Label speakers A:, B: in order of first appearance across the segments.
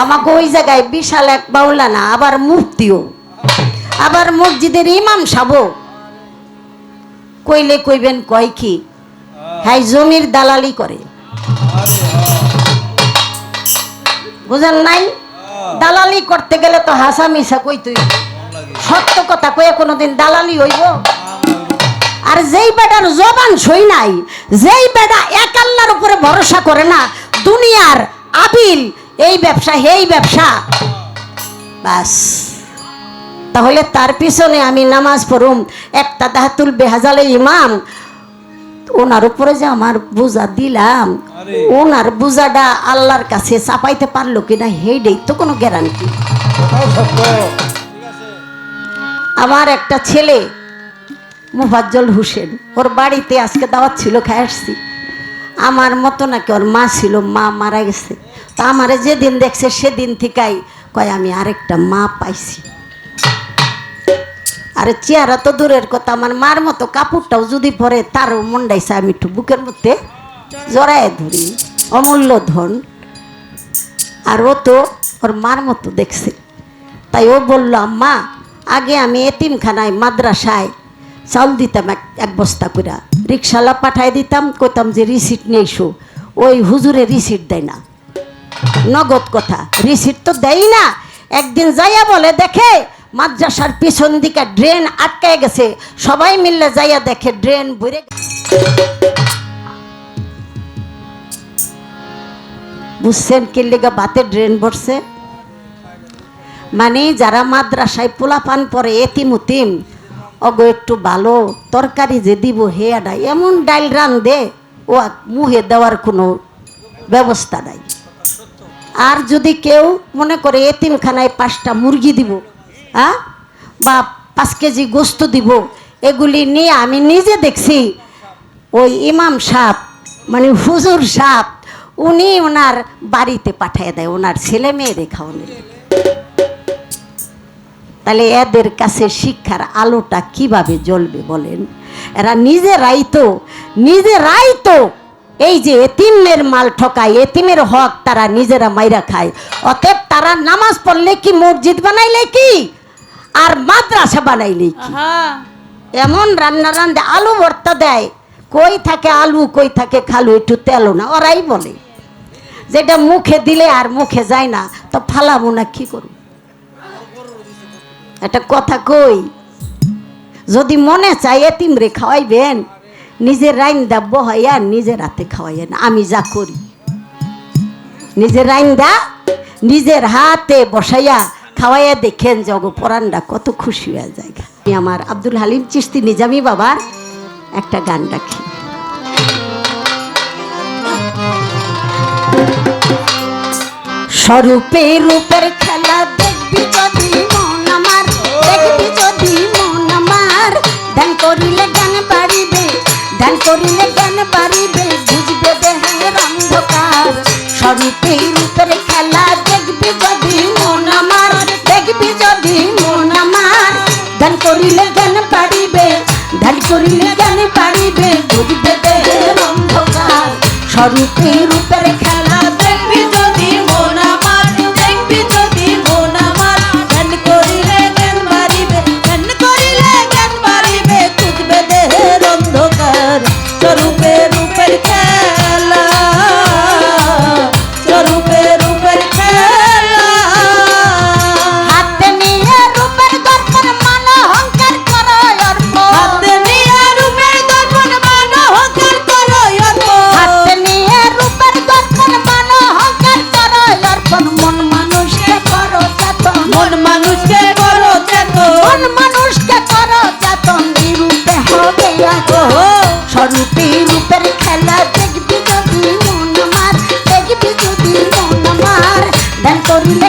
A: আমাকে ওই জায়গায় বিশাল এক বাউলানা আবার মূর্তিও। আবার মসজিদের ইমাম সাবো কইলে কইবেন কয় কি? হ্যাঁ জমির দালালি করে। বুঝেন নাই? দালালি করতে গেলে তো হাসা মিশা কই তুই সত্য কথা কয়ে কোনোদিন দালালি হইব? আর যেই বেটার জবান সই নাই, যেই বেটা এক আল্লাহর উপরে ভরসা করে না, দুনিয়ার আবিল এই ব্যবসা এই ব্যবসা। বাস। তাহলে তার পিছনে আমি নামাজ পড়ুম। একটা দাহাতুল বেহাজালে ইমাম। ওনার উপরে যে আমার বোঝা দিলাম ওনার বোঝাটা আল্লাহর কাছে চাপাইতে পারল কিনা হেইডেই তো কোনো গ্যারান্টি আমার একটা ছেলে মুফাজ্জল হোসেন ওর বাড়িতে আজকে দাওয়াত ছিল খাই আসছি। আমার মতো নাকি ওর মা ছিল মা মারা গেছে। তা আমারে যেদিন দেখছে সেদিন থেকেই কয়, আমি আরেকটা মা পাইছি। আরে চেহারা তো দূরের কথা, আমার মার মতো কাপড়টাও যদি পরে তারও মন্ডাইছে, আমি একটু বুকের মধ্যে জড়ায় ধরি। অমূল্য ধন। আর ও তো ওর মার মতো দেখছে। তাই ও বলল মা আগে আমি এতিমখানায়, মাদ্রাসায় চাউল দিতাম এক এক বস্তা করে রিক্সালা পাঠাই দিতাম, কইতাম যে রিসিট নিয়ে এসো। ওই হুজুরে রিসিট দেয় না। নগদ কথা। রিসিট তো দেয় না। একদিন যাইয়া বলে, দেখে, মাদ্রাসার পিছন দিকে ড্রেন আটকায় গেছে। সবাই মিললে যাইয়া দেখে ড্রেন ভরে বুঝছেন কি লেগে বাতে ড্রেন ভরছে? মানে যারা মাদ্রাসায় পোলাপান পরে এতিম উতিম, অগো একটু ভালো, তরকারি যে দিব হে এমন ডাইল রান দে ও মুহে দেওয়ার কোনো ব্যবস্থা নাই। আর যদি কেউ মনে করে এতিমখানায় পাঁচটা মুরগি দিব হ্যাঁ বা পাঁচ কেজি গোস্ত দিব, এগুলি নিয়ে আমি নিজে দেখছি, ওই ইমাম সাপ মানে হুজুর সাপ উনি ওনার বাড়িতে পাঠিয়ে দেয়, ওনার ছেলে মেয়ে মেয়েদের খাওয়ানো তাহলে এদের কাছে শিক্ষার আলোটা কীভাবে জ্বলবে বলেন? এরা নিজেরাই তো নিজেরাই তো এই যে এতিমের মাল ঠকায় এতিমের হক তারা নিজেরা মাইরা খায়। অতএব তারা নামাজ পড়লে কি মসজিদ বানাইলে কি? আর মাদ্রাসা বানাইলে কি? এমন রান্না রান্ধে আলু ভর্তা দেয়। কই থাকে আলু কই থাকে খালু একটু তেলো না ওরাই বলে। যেটা মুখে দিলে আর মুখে যায় না তো ফালাবো না কি করব? একটা কথা কই যদি মনে চায় এতিম রে খাওয়াইবেন নিজের রাইন দা বহাইয়া নিজের হাতে খাওয়াইয়েন আমি যা করি। নিজের রাইন দা নিজের হাতে বসাইয়া খাওয়াইয়া দেখেন জগ পরানটা কত খুশি হয়ে যায়। আমি আমার আব্দুল হালিম চিস্তি নিজামি বাবার একটা গান রাখি। স্বরূপে রূপের খেলা দেখবি স্বরূপে রূপের খেলা দেখবি যদি মন আমার, দেখবি যদি মন আমার। ধ্যান করিলে জ্ঞান বাড়িবে ধ্যান করিলে জ্ঞান বাড়িবে বুঝবে দেহের অন্ধকার। স্বরূপে রূপের খেলা স্বরূপে রূপের খেলা দেখবি যদি মন আমার দেখবি যদি মন আমার। ধ্যান করিলে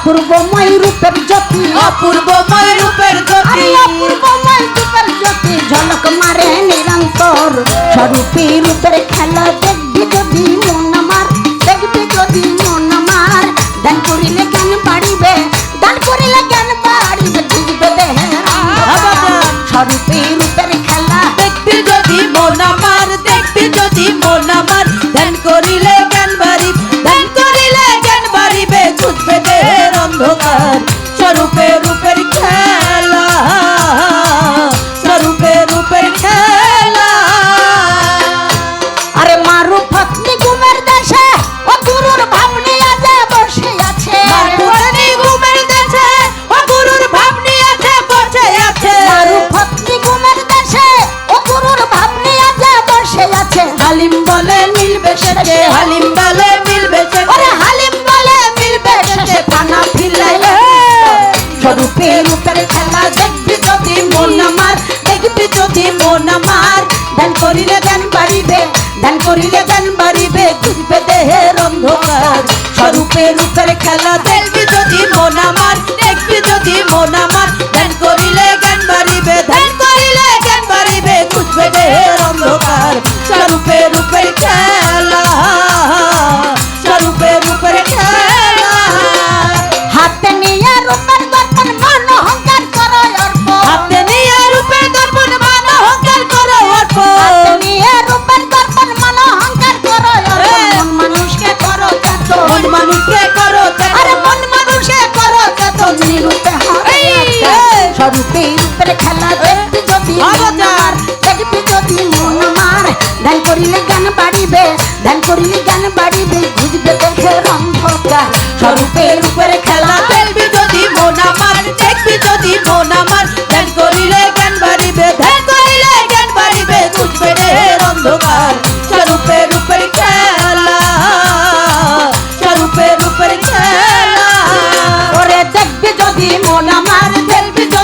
A: অপূর্বময় রূপের জ্যোতি।
B: অপূর্বময় রূপের গতি
A: অপূর্বময় রূপের জ্যোতি। ঝলক মারে নিরন্তর। স্বরূপী রূপের খেলা দেখবি যদি মন আমার দেখবি যদি মন আমার। দান করিলে জ্ঞান বাড়িবে দান করিলে জ্ঞান বাড়িবে বুঝবে দেহের। স্বরূপী
B: শেষে হালিম বলে মিলবে
A: ওরে হালিম বলে মিলবে শেষে পানা ফিরাইলে। স্বরূপে রূপের খেলা দেখবি যদি মন আমার
B: দেখবি যদি মন আমার।
A: দান করিলে জ্ঞান বাড়িবে দান করিলে জ্ঞান বাড়িবে খুঁজবে দেহের অন্ধকার।
B: স্বরূপে রূপের খেলা দেখবি যদি মন আমার দেখবি যদি মন আমার। ধ্যান করিলে জ্ঞান বাড়িবে ধ্যান করিলে জ্ঞান বাড়িবে খুঁজবে দেহের অন্ধকার। স্বরূপে রূপের খেলা স্বরূপে রূপের খেলা
A: দেখবি যদি আমার দেখবি যদি মন আমার। ধ্যান করিলে জ্ঞান বাড়িবে ধ্যান করিলে জ্ঞান বাড়িবে বুঝবে দেহের অন্ধকার। স্বরূপে রূপের খেলা
B: দেখবি যদি মন আমার দেখবি যদি মন আমার। ধ্যান করিলে জ্ঞান বাড়িবে ধ্যান করিলে জ্ঞান বাড়িবে বুঝবে দেহের অন্ধকার। স্বরূপে রূপের খেলা স্বরূপে রূপের খেলা।
A: ওরে দেখবি যদি মন